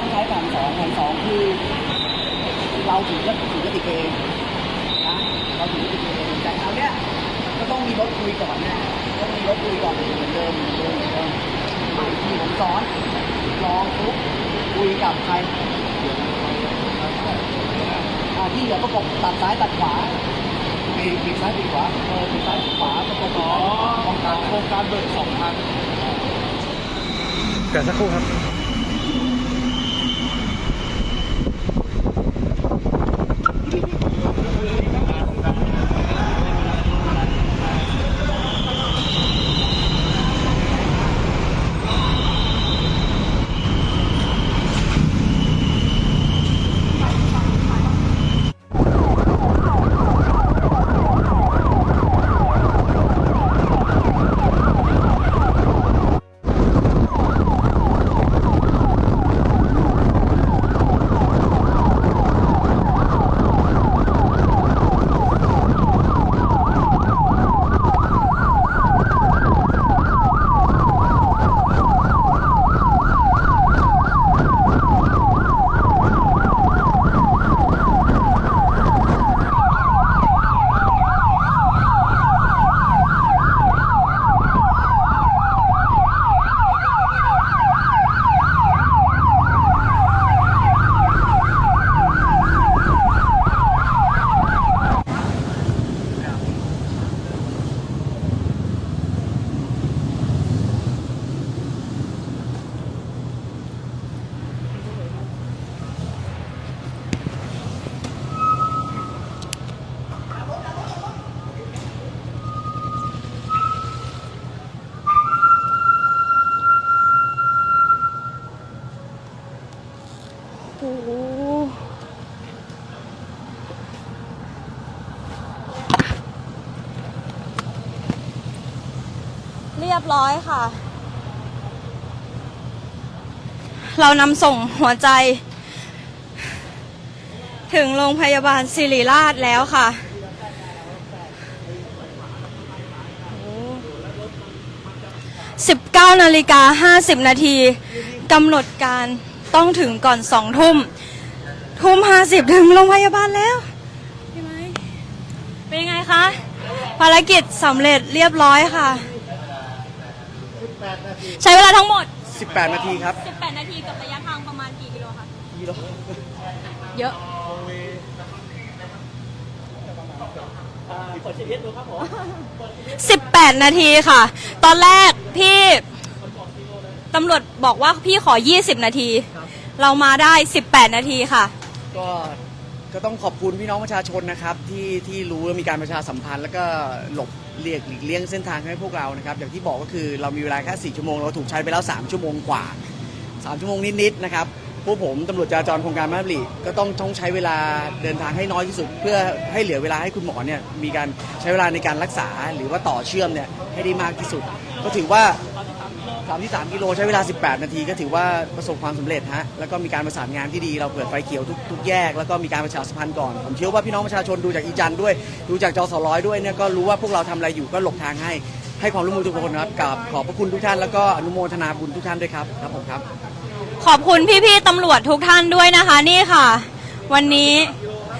ต้องใช้แผนสองแผนสองคือเราถือจะถือจะติดเองนะเราถือจะติดเองแต่คราวเนี้ยก็ต้องมีรถคุยก่อนนะต้องมีรถคุยก่อนเหมือนเดิมเหมือนเดิมเหมือนเดิมหม่ที่ผมซ้อนลองปุ๊บคุยกับใครอ่าที่เหลือประกบตัดซ้ายตัดขวาปีปีซ้ายปีขวาเออปีซ้ายปีขวาประกบอ๋อโครงการโครงการเบิกสองพันเกิดสักครู่ครับ โอ้เรียบร้อยค่ะ เรานำส่งหัวใจ ถึงโรงพยาบาลศิริราชแล้วค่ะ19นาฬิกา50นาทีกำหนดการ ต้องถึงก่อน2ทุ่ม ทุ่ม50ถึงโรงพยาบาลแล้วใช่ไหมเป็นยังไงคะ ภารกิจสำเร็จเรียบร้อยค่ะ ใช้เวลาทั้งหมด 18 นาทีครับ 18 นาทีกับระยะทางประมาณกี่กิโลคะกิโลเยอะ18นาทีค่ะ ตอนแรกพี่ตำรวจบอกว่าพี่ขอ 20 นาที เรามาได้ 18 นาทีค่ะ ก็ก็ต้องขอบคุณพี่น้องประชาชนนะครับ ที่ที่รู้และมีการประชาสัมพันธ์ แล้วก็หลบเลี่ยงหลีกเลี่ยงเส้นทางให้พวกเรานะครับ อย่างที่บอกก็คือเรามีเวลาแค่4ชั่วโมง เราถูกใช้ไปแล้ว 3 ชั่วโมงกว่า 3 ชั่วโมงนิดๆนะครับพวกผมตำรวจจราจรโครงการมาบลีก็ต้องต้องใช้เวลาเดินทางให้น้อยที่สุด เพื่อให้เหลือเวลาให้คุณหมอเนี่ยมีการใช้เวลาในการรักษา หรือว่าต่อเชื่อมเนี่ยให้ได้มากที่สุด ก็ถือว่า 33กิโลใช้เวลา 18 นาทีก็ถือว่าประสบความสำเร็จฮะแล้วก็มีการประสานงานที่ดีเราเปิดไฟเขียวทุกทุกแยก แล้วก็มีการประชาสัมพันธ์ก่อน ผมเชื่อว่าพี่น้องประชาชนดูจากอีจันด้วย ดูจากจอสร้อยด้วยเนี่ยก็รู้ว่าพวกเราทำอะไรอยู่ก็หลบทางให้ให้ความร่วมมือทุกคนครับกับขอบพระคุณทุกท่านแล้วก็อนุโมทนาบุญทุกท่านด้วยครับครับผมครับ ขอบคุณพี่ๆตำรวจทุกท่านด้วยนะคะนี่ค่ะ วันนี้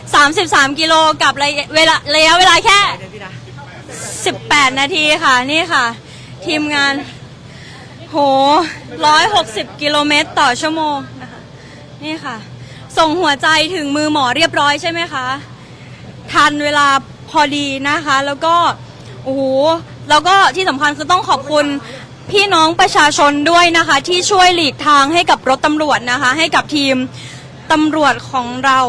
33 กิโลกับระยะเวลาระยะเวลาแค่ 18 นาทีค่ะนี่ค่ะ ทีมงาน โห160กิโลเมตรต่อชั่วโมงนะคะนี่ค่ะ ส่งหัวใจถึงมือหมอเรียบร้อยใช่ไหมคะ ทันเวลาพอดีนะคะ แล้วก็โอ้โหแล้วก็ที่สำคัญคือต้องขอบคุณพี่น้องประชาชนด้วยนะคะ ที่ช่วยหลีกทางให้กับรถตำรวจนะคะ ให้กับทีมตำรวจของเรา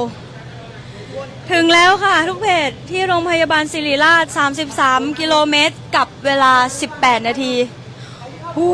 ถึงแล้วค่ะ ทุกเพจที่โรงพยาบาลศิริราช 33 กิโลเมตร กับเวลา 18 นาทีฮู้